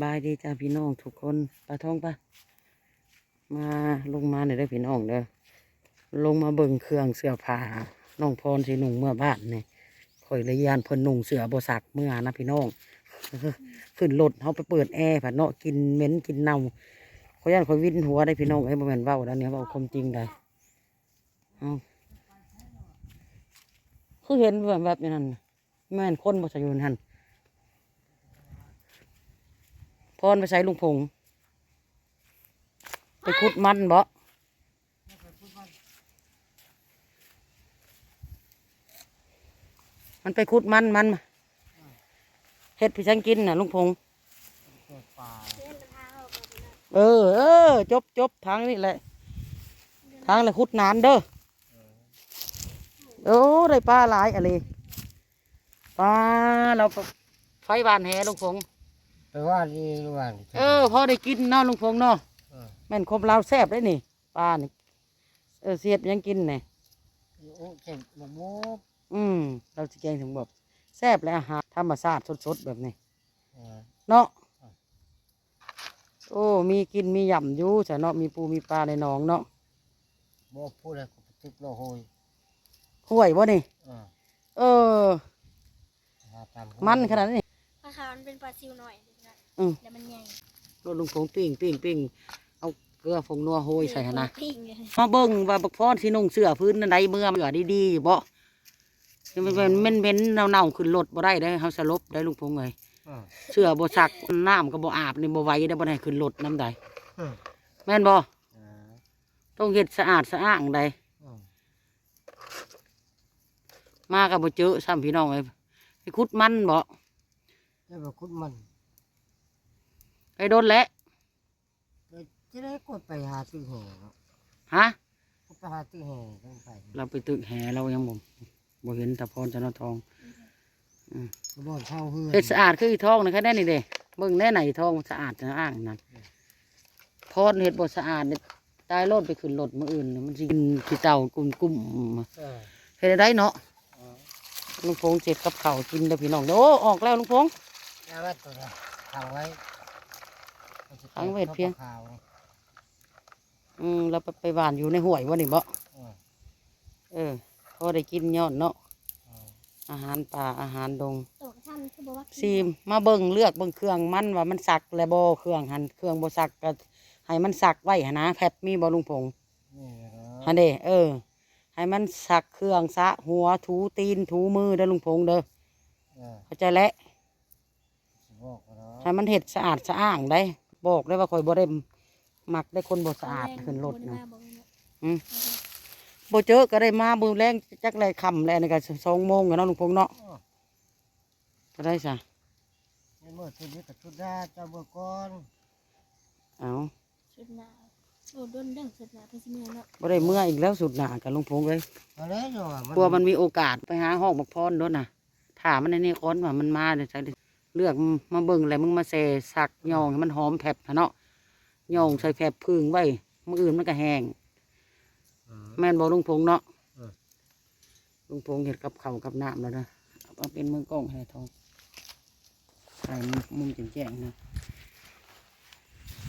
บายดีจ้าพี่น้องทุกคนปลาทองปะมาลงมาหน่อยได้พี่น้องเด้อลงมาเบิ่งเครื่องเสื้อผ้าน้องพรสิหนุ่งเมื่อบ้านนี่ข่อยเลยยานเพิ่นหนุ่งเสื้อบสักเมื่อนะพี่น้องขึ้นรถเขาไปเปิดแอร์ผัดเนาะกินเหม็นกินเน่าข่อยย่านข่อยวิ่นหัวได้พี่น้องไอ้ยบ่แม่นเว้าแล้วเนี่ยเว้าความจริงได้เอาคือเห็นแบบแบบนี้น่ะแม่นคนบ่ใส่อยู่นั่น พรไปใส่ลุงพงษ์ไปขุดมันบ่มันไปขุดมันมันมาเฮ็ดพี่ชังกินน่ะลุงพงษ์เออเออจบจบทางนี่แหละ ทางเลยขุดนานเด้อโอ้ได้ปลาหลายอะไรปลาเราไฟบานแหลุงพงษ์ ไปว่าดีว่าดีเออพอได้กินเนาะลุงพงษ์เนาะเออแม่นครบเราแซ่บได้นี่ปลานี่เออเสียดยังกินเนี่ยโอ้เจ็บหมกมุกอืมเราจะแกงถึงแบบแซ่บและอาหารธรรมชาติสดๆแบบนี้ เออ เนาะโอ้ มีกิน มีหย่ำอยู่จ้ะเนาะ มีปูมีปลาในหนองเนาะบอกพูดอะไรก็ตึกโลโหยห้วยวะนี่ เออเออ หาตามมันขนาดนี้ปลาขาวมันเป็นปลาซิวหน่อยนะ อืมเดี๋ยวมันใหญ่รถลุงผงปิ้งปิ้งปิ้งเอาเกลือผงนัวโหยใส่หั่นนะปิ้งเลยมาเบิ่งว่าบักพรที่นุ่งเสื้อพื้นนั่นใดเมื่อเมื่อดีๆอยู่บ่มันเป็นเม่นเม่นๆเน่าๆขึ้นรถบ่ได้ได้อเฮาสลบได้ลุงพงเลยเออเสื้อบ่ซักน้ำก็บ่อาบนี่บ่ไหวได้บ่ได้ขึ้นรถน้ำใดเออแม่นบ่เออต้องเฮ็ดสะอาดสะอ้างใดเออมาก็บ่เจอซ้ำพี่น้องเอ้ยไปขุดมันบ่จะไปคุดมัน ไปโดนแล้วจะได้กดไปหาตื้อแห่เนาะฮะก็ไปหาตื้อแห่ต้องไปเราไปตึกแห่เรายังบ่บ่เห็นตะพรจันททองก็บอกเช่าเพื่อนเฮ็ดสะอาดคืออีทองนี่แค่นั้นนี่เด้เบิ่งแน่ไหนทองสะอาดสะอ้างนั่นพรเฮ็ดบ่สะอาดนี่ตายรถไปขึ้นรถมื้ออื่นนี่มันสิกินขี้เต่ากุ่มเออๆเฮ็ดได้เนาะเออลุงพงษ์เจ็ดกับข้าวกินเด้อพี่น้องเด้อโอ้ออกแล้วลุงพงษ์เอาไว้ตัวนี้ขังไว้ ขังไว้เพียง ขาวอืมเราไปไปหวานอยู่ในห้วยบ่นี่บ่เออเออพอได้กินยอดเนาะเอออาหารป่าอาหารดง ตัวท่านคือบอกว่าซีมมาเบิ่งเลือกเบิ่งเครื่องมันว่ามันสักและบ่เครื่องหันเครื่องบ่สักก็ให้มันสักไว้หันนะแพบมีบ่ลุงพงษ์นี่เหรอหันเด้เออ ให้มันสักเครื่องสะหัวถูตีนถูมือเด้อลุงพงษ์เด้อเออเข้าใจแล้ว สิบอกเหรอให้มันเฮ็ดสะอาดสะอ้างได้ บอกได้ว่าข่อยบ่ได้มักได้คนบ่สะอาดขึ้นรถนะอืมบ่เจอก็ได้มามื้อแรงจักไรค่ำแล้วนี่ก็2โมงแล้วเนาะลุงพงษ์เนาะเออก็ได้ซะในเมื่อทุนนี้กับทุนได้เจ้าเมื่อก่อนเอาสุดหนาวโดดด้นเรื่องสุดหนาวเป็นสิเมียเนาะบ่ได้เมื่ออีกแล้วสุดหน้ากับลุงพงษ์เอ้ยเอาเลยเนาะกลัวมันมีโอกาสไปหาห้องบักพรด้วยนะถามมันในนี่ค้อนว่ามันมาเดี๋ยวใส่ เลือกมาเบิ่งอะไรมึงมาเสสักยองให้มันหอมแผบเนาะยองใส่แผบพึ่งไว้มื่ออื่นมันก็แห้งอืมแม่นบอกลุงพงษ์เนาะเออลุงพงษ์เห็ดกับข้าวกับน้ำแล้วนะเอาเป็นมือกล้องให้ทองใส่มุมแจ้งๆนะ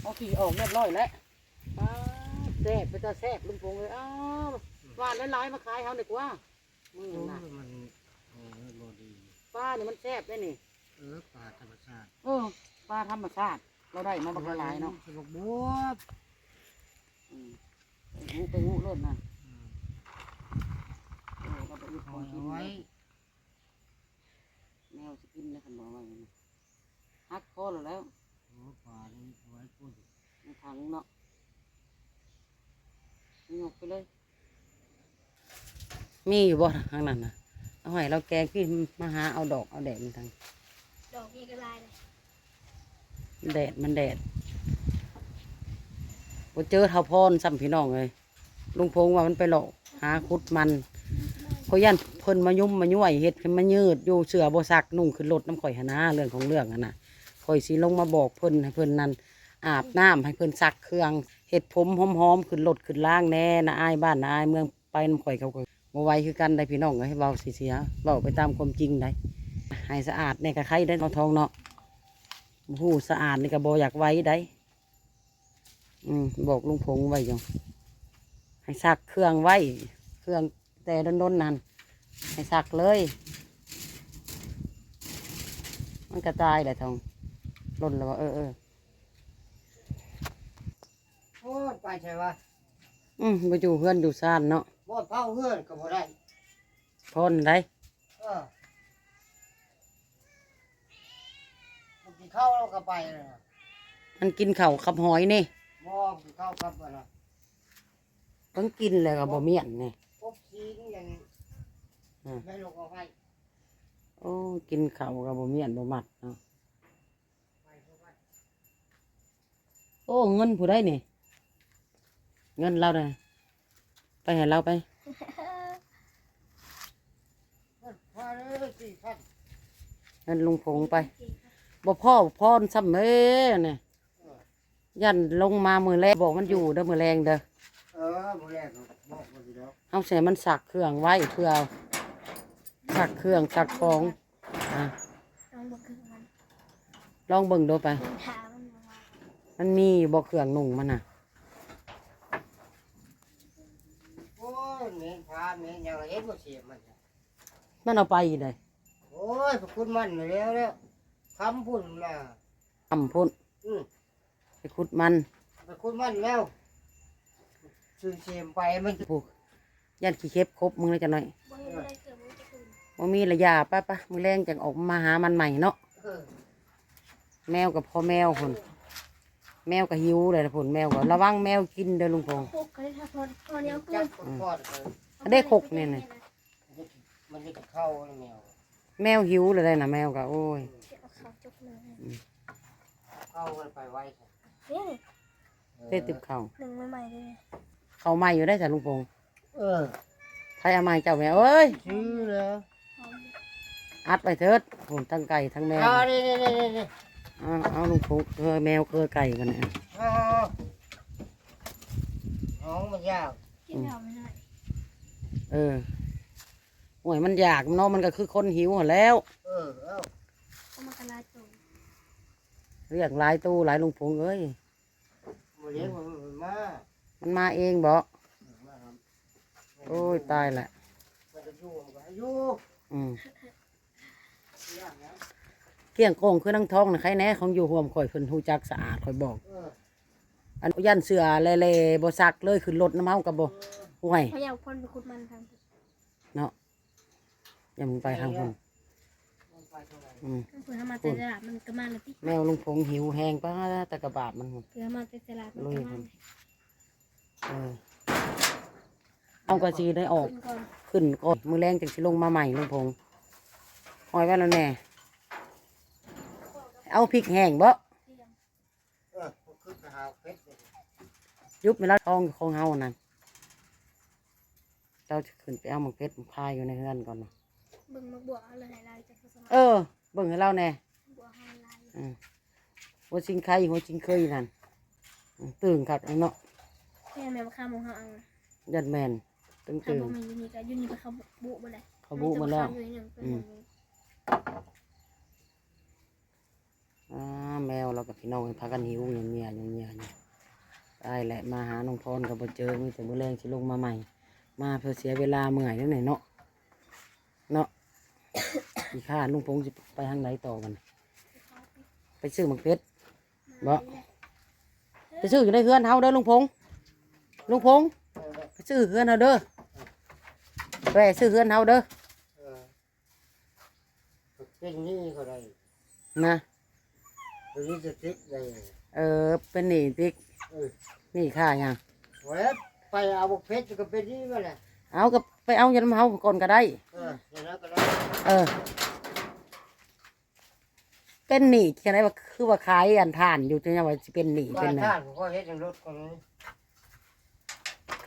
เอาขี่ออกเรียบร้อยแล้วอ้าวแซ่บไปจะแซ่บลุงพงษ์เลยอ้าววานหลายๆมาขายเขาดีกว่ามือโอ้น่ะยมันโอ้ยบ่ดีปลาเนี่ยมันแซ่บได้นี่ เออป่าธรรมชาติเออปลาธรรมชาติ เราได้มาบักละหลายเนาะสนุกบวบอืมไปหูไปหูรถนะอืมเออเราไปอีกขเอาองกินไว้แมวจะกินแล้วคันบอกว่าอย่างนี้ฮักคอแล้วแล้วโอ้ป่านี่เอาไว้พูดในถังเนาะยกไปเลย มีอยู่บ่ทางนั้นนะเอาให้เราแกงพี่มาหาเอาดอกเอาแดดมันทาง ดอกนี้ก็ลายเลยแดดมันแดดบ่เจอเท่าพรซ้ำพี่น้องเลยลุงพงษ์ว่ามันไปหลอกหาคุดมันเขายันเพิ่นมายุ่มมายุ่ยเฮ็ดให้มันยืดอยู่เสือบ่ซักนุ่งขึ้นรถน้ำข่อยหนาเรื่องของเรื่องอะนะข่อยสิลงมาบอกเพิ่นให้เพิ่นนั่นอาบน้ำให้เพิ่นซักเครื่องเฮ็ดผมหอมๆขึ้นรถขึ้นล่างแน่นะอายบ้านนะอายเมืองไปน้ำข่อยเขาก็บ่ไหวคือกันได้พี่น้องเอ้ยเว้าเสียเว้าไปตามความจริงได้ ให้สะอาดในกระไข่ได้เนาะทองเนาะหูสะอาดนี่ก็บอยากไว้ได้ อืมบอกลุงพงไว้จังให้ซักเครื่องไว้ เครื่องแต่ดนๆนั่นให้ซักเลย มันกระจายเลยทองล่นแล้วว่าเออเออโอ้ยไปใช่ปะอืมไปอยู่เพื่อนอยู่ซ่านเนาะบ่เผาเฮือนก็บ่ได้พอนได้เออมันกิน ข้าวแล้วก็ไปเลยนะมันกินเข่าวขับหอยนี่บ่กินข้าวครับนะต้องกินเลยกับบ่เมียนนี่ พบซีนอย่างอืม ไม่ลงเอาไว้โอ้กินเข่าวกับบ่เมียนบ่มัดเนาะไปทุกวันโอ้เงินผู้ได้นี่ เงินเราได้ไปให้เราไปพาเลยสี่พันเงินลุงพงไป บ่พ่อพ่อซ้ำเอ้เนี่ยยันลงมามือแรกบอกมันอยู่เด้อมือแรงเด้อเออมื้อแรกบอกมาสิแล้วเอาใส่มันสักเครื่องไว้เพื่อเอาสักเครื่องสักของอะน้องบอกคือมันลองเบิ่งดูไป มันถามมันมาว่ามันมีบ่เครื่องนุ่งมันน่ะโอ้ยเหม็นพาเหม็นอย่างเอ็ดบ่เสียมันจ้ะมันเอาไปเลยโอ้ยพระคุณมันมาแล้วแล้ว คำพุ่นน่ะทำพุ่นอืมไปขุดมันพระคุณมันแล้วซื้อเสียมไปมันผูกยันขี้เข็บครบมึงเลยจังหน่อยบ่เห็นอะไรเกิดมันจะตื่นว่ามีระยะป้าปะมือแรงจังออกมาหามันใหม่เนาะเออแมวกับพ่อแมวคนแมวก็หิวเลยนะผลแมวก็ระวังแมวกินเด้อลุงพงษ์ พวกก็ได้ทำพอพอเนี้ยจัเกิบนกดกอดเลยได้หกเนี่ยนะ มันจะเข้าแล้วแมว แมวหิวเลยได้นะแมวก็โอ้ยเอาขาวจุก เลยเข้ากันไปไว้ค่ะนี่ได้ติบเข่าวหนึ่งใหม่ๆเลย เขาใหม่อยู่ได้แต่ลุงพงษ์เออไทยเอาใหม่เจ้าแมวเอ้ยซื้อแล้วหอมอัดไปเถิดผมทั้งไก่ทั้งแมวเอานี่นี่นี่นี่เอาเอาลุงพงษ์เคยแมวเคยไก่กันเนี่ยเอาน้องมันยากกินเหล้าไม่ได้เออโอ้ยมันอยากเนาะมันก็คือคนหิวหั้นแหล้ว เออเอาเอามากระลาตัว เรียกหลายตู้หลายลุงพงษ์เอ้ยมาเลี้ยงมันมามันมาเองบ่มาครับโอ้ยตายแหละมันจะอยู่มันก็ให้อยู่อืมยากนะเกี่ยงโกงคือนั่งท้องนะใครแน่ของอยู่ห่วมข่อยเพิ่นฮู้จักสะอาดข่อยบอก เอออันยันเสือเล่ๆบ่ซักเลยขึ้นรถน้ำเฮากับบ่ห่วยเพราะอยากพ่นไปขุดมันทาง เนาะอย่ามึงไปทางพุ่นมันไปเท่าไหร่ อืมเผื่อมาแต่ตลาดมันก็มาเลยพี่แมวลุงพงหิวแห้งป้าแต่กระบาดมันพุ่นเผื่อมาแต่ตลาดมันลุยก็มัมานเออเอากระสีได้ออก ขึ้นก่อนขึ้นก่อนมือแรงจังสิลงมาใหม่ลุงพงหอยไว้แล้วแน่เอาพริกแห้งบ่เออคือไปหาเพชรเลยยุบไปแล้วทองของเฮานั่นเจ้าจะขึ้นไปเอาหมักเพชรพายอยู่ในเฮือนก่อนนะเบิ่งมาบวกเอาเลยลายจากผสมเออ เบิ่งให้เราแน่บวกเอาลายอืมหัวชิงไข่หัวชิงเคยนั่นอืมตื่นขัดไอ้เนาะแค่แม่มาข้ามของเขาเอายัดแมนตึงถ้าตื่บ่นมีอยู่นี่ก็อยู่นี่ไปเขาบุบ่ได้เขาบุมาแล้ว อยู่นี่หนึ่งเป็นอืมหนึ่งอ่าแมวเรากับพี่น้องให้พากันหิวเงียเงียเงียเงียอยู่ได้แหละมาหาน้องพรกับบ่เจอมีแต่มื้อแรงสิลงมาใหม่ มาเพื่อเสียเวลาเมื่อยนั่นไหนเนาะเนาะ อีข้าลุงพงสิไปทางไหนต่อกัน ไปซื้อหมักเพชรบ่ไปซื้ออยู่ในเฮือนเฮาเด้อลุงพงลุงพงเออไปซื้อเฮือนเฮาเด้อไปซื้อเฮือนเฮาเด้อเออเป็นหนี่ก็ได้นะเป็นหนี่จะติดได้เออเป็นหนี้ติ๊กเออหนี่ค่าหยังเว้ยไปเอาบุกเพชรก็เป็นหนี่มาแหละเอากับไปเอายันำเฮาก่อนก็ได้เอออย่างนั้นก็ได้ เออ เป็นหนี้จะได้ว่าคือว่าขายอันทานอยู่จะยังว่าสิเป็นหนี้บ้าเป็นนหยังท่านผมก็เฮ็ดในรถคนนี้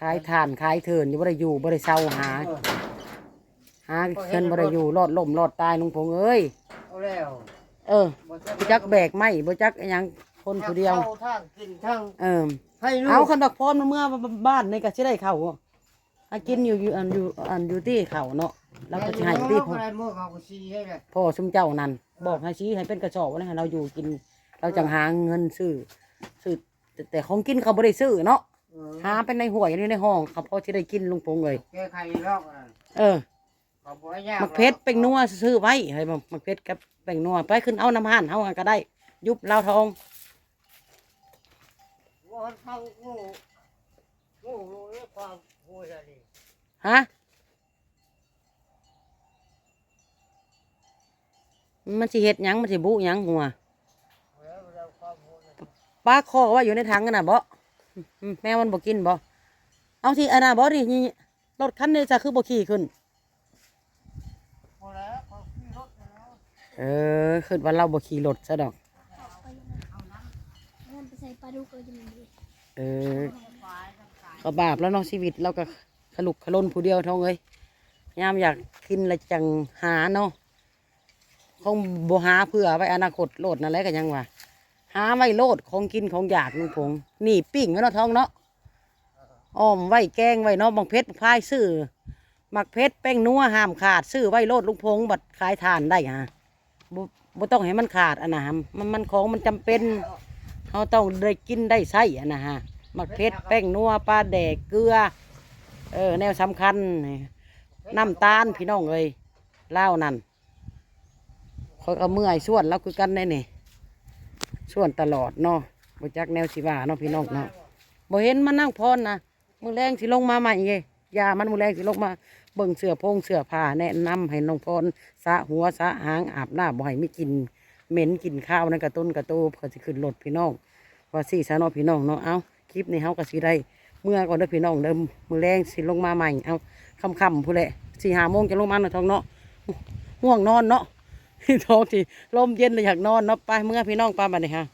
ขายทานขายเถินอยู่บ่ได้อยู่บ่ได้เศร้าหา เออหาเงินบ่ได้อยู่รอดล่มรอดตายลุงพงเอ้ย เอาแล้วเออบ่จักแบกไม้บ่จักอิหยังคนผู้เดียว ทั้งข้าทั้งกินทั้งเออ ให้ลูเอากคันบักพรมันเมื่อบ้านนี่ก็สิได้เข้า อากินอยู่อยู่อันอยู่อันอยู่ที่เขาเนาะเราก็สิให้ที่พ่ออะไรเมื่อเขาก็ซีให้เลยพ่อชุมเจ้านั่นบอกให้ชี้ให้เป็นกระสอบไว้ให้เราอยู่กิน เราจังหาเงินซื้อซื้อแต่แต่ของกินเขาบ่ได้ซื้อเนาะเออหาเป็นในห่วยนี่ในห้องเขาพอจะได้กินลุงพงเลยแก้ไขลอกอะเออ เขาบอกว่ายากมักเพชรเป็นนัวซื้อไว้ให้มักมักเพชรกับแป้งนัวไปขึ้นเอาน้ำห่านเอาก็ได้ ยุบลาวทองว่าเขาโง่โง่รู้เรื่องความโง่อะไร ฮะ มันสิเฮ็ดหยังมันสิบุหยังหัวแล้วเราความโง่อะไรปลาคอไว่าอยู่ในถังกันน่ะบ่อืมแมวมันบ่กินบ่เอาที่อันน่ะบ่ดินี่รถคันนี้จะคือบ่ขี่ขึ้นพอแล้วเขาขี่รถแล้วเออคิดว่าเราบ่ขี่รถซะดอกออกไปยังไงเอาน้ำน้ำไปใส่ปลาดุกเลยจะมันดี เออ ก็บาปแล้วเนาะชีวิตเราก็ขลุกขล้นผู้เดียวเท่าเอ้ยยามอยากกินอะไรจังหาเนาะคงบ่หาเพื่อไว้อนาคตโลดนั่นแหละก็ยังว่าหาไว้โลดของกินของอยากลุงพงนี่ปิ้งไว้เนาะท้องเนาะอ้อมไว้แกงไว้เนาะบางเพชรพายซื้อหมักเพชรแป้งนัวห้ามขาดซื้อไว้โลดลุงพงบัดขายทานได้ฮะบ่ต้องให้มันขาดอันนะฮะมันมันของมันจำเป็นเขาต้องได้กินได้ใช้อะนะฮะ มักเพชรแป้งนัวปลาแดกเกลือ เออ แนวสำคัญ น้ำตาลพี่น้องเลยเล่านั่นคอยเอาเมื่อยส่วนแล้วคือกันได้นี่ส่วนตลอดเนาะบ่จักแนวสิว่าเนาะพี่น้องเนาะบ่เห็นมันนั่งพรนะมือแรงสิลงมาใหม่เงยามันมือแรงสิลงมาเบิ่งเสื้อพงเสื้อผ้าแนะนำให้น้องพรสะหัวสะหางอาบหน้ำบ่ให้ไม่กินเหม็นกินข้าวนั่นกระต้นกระโตเพื่อสิขึ้นรถพี่น้องว่าสี่สาน้อพี่น้องเนาะเอา คลิปนี้เฮาก็สิได้เมื่อก่อนเด้อพี่น้องเดิมมือแรงสิลงมาใหม่เอาค่ำๆผู้แหละสี่ห้าโมงจะลงมาเนาะท้องเนาะง่วงนอนเนาะท้องที่ลมเย็นเลยอยากนอนเนาะไปเมื่อพี่น้องไปมาเลยฮะ